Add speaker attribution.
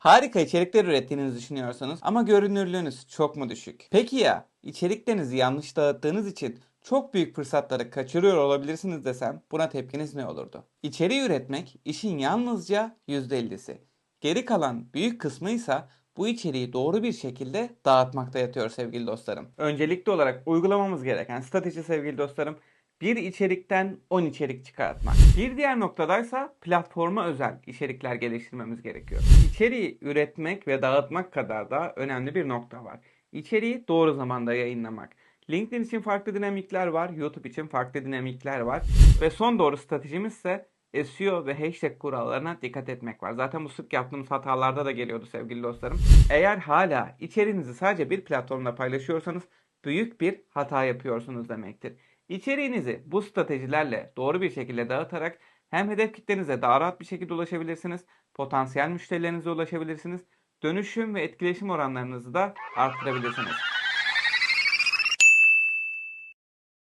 Speaker 1: Harika içerikler ürettiğinizi düşünüyorsanız ama görünürlüğünüz çok mu düşük? Peki ya içeriklerinizi yanlış dağıttığınız için çok büyük fırsatları kaçırıyor olabilirsiniz desem buna tepkiniz ne olurdu? İçeriği üretmek işin yalnızca %50'si. Geri kalan büyük kısmı ise bu içeriği doğru bir şekilde dağıtmakta yatıyor sevgili dostlarım. Öncelikli olarak uygulamamız gereken strateji sevgili dostlarım bir içerikten 10 içerik çıkartmak. Bir diğer noktadaysa platforma özel içerikler geliştirmemiz gerekiyor. İçeriği üretmek ve dağıtmak kadar da önemli bir nokta var. İçeriği doğru zamanda yayınlamak. LinkedIn için farklı dinamikler var, YouTube için farklı dinamikler var ve son doğru stratejimiz ise SEO ve hashtag kurallarına dikkat etmek var. Zaten bu sık yaptığımız hatalarda da geliyordu sevgili dostlarım. Eğer hala içeriğinizi sadece bir platformda paylaşıyorsanız büyük bir hata yapıyorsunuz demektir. İçeriğinizi bu stratejilerle doğru bir şekilde dağıtarak hem hedef kitlenize daha rahat bir şekilde ulaşabilirsiniz, potansiyel müşterilerinize ulaşabilirsiniz, dönüşüm ve etkileşim oranlarınızı da arttırabilirsiniz.